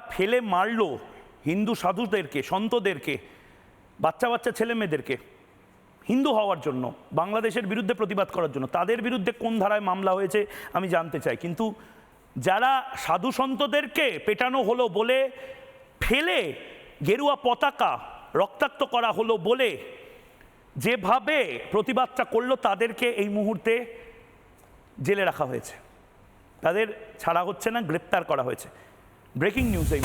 ফেলে মারলো হিন্দু সাধুদেরকে, সন্তদেরকে, বাচ্চা বাচ্চা ছেলে মেয়েদেরকে হিন্দু হওয়ার জন্য, বাংলাদেশের বিরুদ্ধে প্রতিবাদ করার জন্য। তাদের বিরুদ্ধে কোন ধারায় মামলা হয়েছে আমি জানতে চাই। কিন্তু যারা সাধু সন্তদেরকে পেটানো হলো বলে, ফেলে গেরুয়া পতাকা রক্তাক্ত করা হলো বলে যেভাবে প্রতিবাদটা করল, তাদেরকে এই মুহূর্তে জেলে রাখা হয়েছে। তাদের ছাড়া হচ্ছে না, গ্রেপ্তার করা হয়েছে। ব্রেকিং নিউজ এই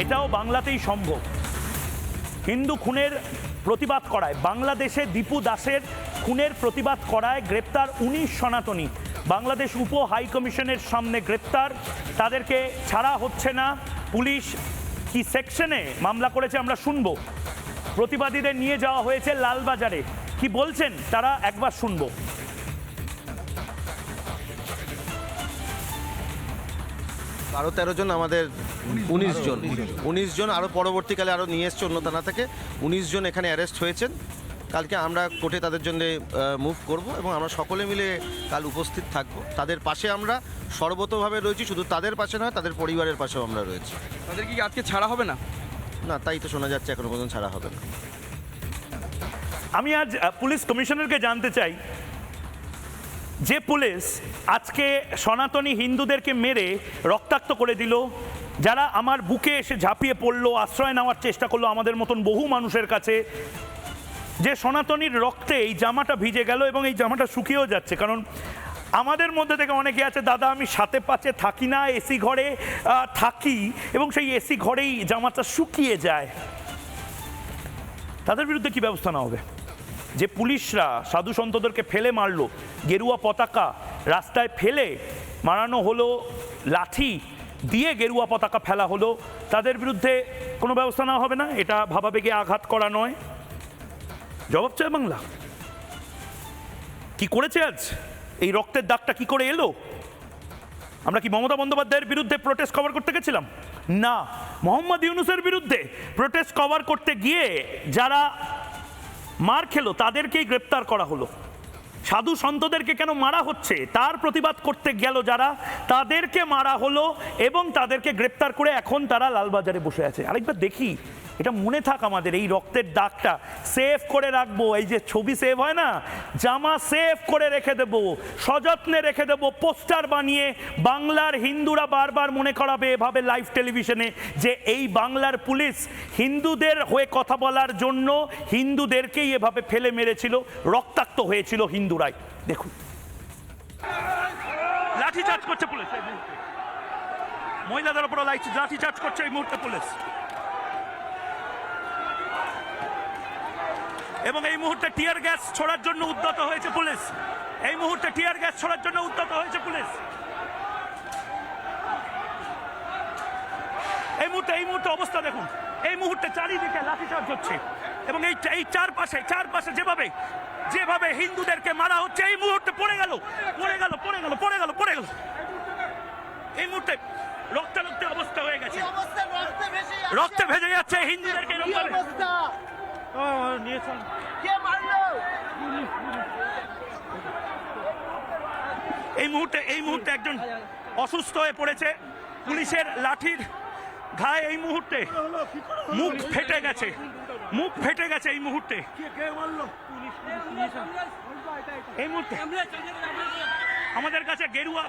এটাও বাংলাতেই সম্ভব। হিন্দু খুনের প্রতিবাদ করায়। বাংলাদেশে দীপু দাসের খুনের প্রতিবাদ করায় গ্রেপ্তার উনিশ সনাতনী। বাংলাদেশ উপ হাই কমিশনের সামনে গ্রেপ্তার। তাদেরকে ছাড়া হচ্ছে না। পুলিশ কি সেকশনে মামলা করেছে আমরা শুনব। প্রতিবাদীদের নিয়ে যাওয়া হয়েছে লালবাজারে। কি বলছেন? তারা একবার শুনব। বারো তেরো জন আমাদের উনিশ জন। উনিশ জন আরও পরবর্তীকালে আরও নিয়ে এসছে অন্য থানা থেকে। উনিশ জন এখানে অ্যারেস্ট হয়েছেন। কালকে আমরা কোর্টে তাদের জন্য মুভ করব এবং আমরা সকলে মিলে কাল উপস্থিত থাকব। তাদের পাশে আমরা সর্বতভাবে রয়েছি শুধু তাদের পাশে নয় তাদের পরিবারের পাশেও আমরা রয়েছি। তাদের কি আজকে ছাড়া হবে না? না তাই তো শোনা যাচ্ছে এখনও পর্যন্ত ছাড়া হবে না। আমি আজ পুলিশ কমিশনারকে জানতে চাই যে পুলিশ আজকে সনাতনী হিন্দুদেরকে মেরে রক্তাক্ত করে দিল, যারা আমার বুকে এসে ঝাঁপিয়ে পড়ল, আশ্রয় নেওয়ার চেষ্টা করল আমাদের মতন বহু মানুষের কাছে, যে সনাতনীর রক্তে এই জামাটা ভিজে গেল এবং এই জামাটা শুকিয়েও যাচ্ছে। কারণ আমাদের মধ্যে থেকে অনেকে আছে, দাদা, আমি সাথে পাচে থাকি না এসি ঘরে থাকি। এবং সেই এসি ঘরেই জামাটা শুকিয়ে যায়। তাদের বিরুদ্ধে কি ব্যবস্থা নেওয়া হবে? যে পুলিশরা সাধু সন্তদেরকে ফেলে মারলো, গেরুয়া পতাকা রাস্তায় ফেলে মারানো হলো, লাঠি দিয়ে গেরুয়া পতাকা ফেলা হলো, তাদের বিরুদ্ধে কোনো ব্যবস্থা নেওয়া হবে না? এটা ভাবাবেগে আঘাত করা নয়। জবাব চায় বাংলা। কি করেছে আজ? এই রক্তের দাগটা কি করে এলো? আমরা কি মমতা বন্দ্যোপাধ্যায়ের বিরুদ্ধে প্রোটেস্ট কভার করতে গেছিলাম? না, মোহাম্মদ ইউনুসের বিরুদ্ধে প্রোটেস্ট কভার করতে গিয়ে যারা মার খেলো, তাদেরকেই গ্রেপ্তার করা হলো। সাধু সন্তদেরকে কেন মারা হচ্ছে? তার প্রতিবাদ করতে গেল যারা, তাদেরকে মারা হলো এবং তাদেরকে গ্রেপ্তার করে এখন তারা লালবাজারে বসে আছে। আরেকবার দেখি। এটা মনে থাক আমাদের, এই রক্তের দাগটা। সেভ করে রাখব, এই যে ছবি সেভ হয় না? জামা সেভ করে রেখে দেবো, সযত্নে রেখে দেবো, পোস্টার বানিয়ে বাংলার হিন্দুরা বারবার মনে করাবে এভাবে লাইভ টেলিভিশনে যে এই বাংলার পুলিশ হিন্দুদের হয়ে কথা বলার জন্য হিন্দুদেরকেই এভাবে ফেলে মেরেছিল, রক্তাক্ত হয়েছিল হিন্দুরাই। দেখুন। লাঠি চার্জ করছে পুলিশ। মহিলাদের উপর লাঠি চার্জ করছে এই মুহূর্তে পুলিশ। এবং এই মুহূর্তে টিয়ার গ্যাস ছোড়ার জন্য উদ্যত হয়েছে পুলিশ। এই মুহূর্তে টিয়ার গ্যাস ছোড়ার জন্য উদ্যত হয়েছে পুলিশ। এই মুহূর্তে এই মুহূর্তে অবস্থা দেখুন। এই মুহূর্তে চারিদিকে লাঠিচার্জ হচ্ছে এবং এই এই চারপাশে চারপাশে যেভাবে যেভাবে হিন্দুদেরকে মারা হচ্ছে এই মুহূর্তে পড়ে গেল পড়ে গেল পড়ে গেল পড়ে গেল পড়ে গেল। এই মুহূর্তে রক্তে রক্তারক্তি অবস্থা হয়ে গেছে। রক্তে ভেজে যাচ্ছে। হিন্দুদেরকে এরকম ভাবে। ও, নিয়ে এই মুহূর্তে এই মুহূর্তে একজন অসুস্থ হয়ে পড়েছে পুলিশের লাঠির ঘায়ে এই মুহূর্তে মুখ ফেটে গেছে মুখ ফেটে গেছে এই মুহূর্তে এই মুহূর্তে আমাদের কাছে গেরুয়া-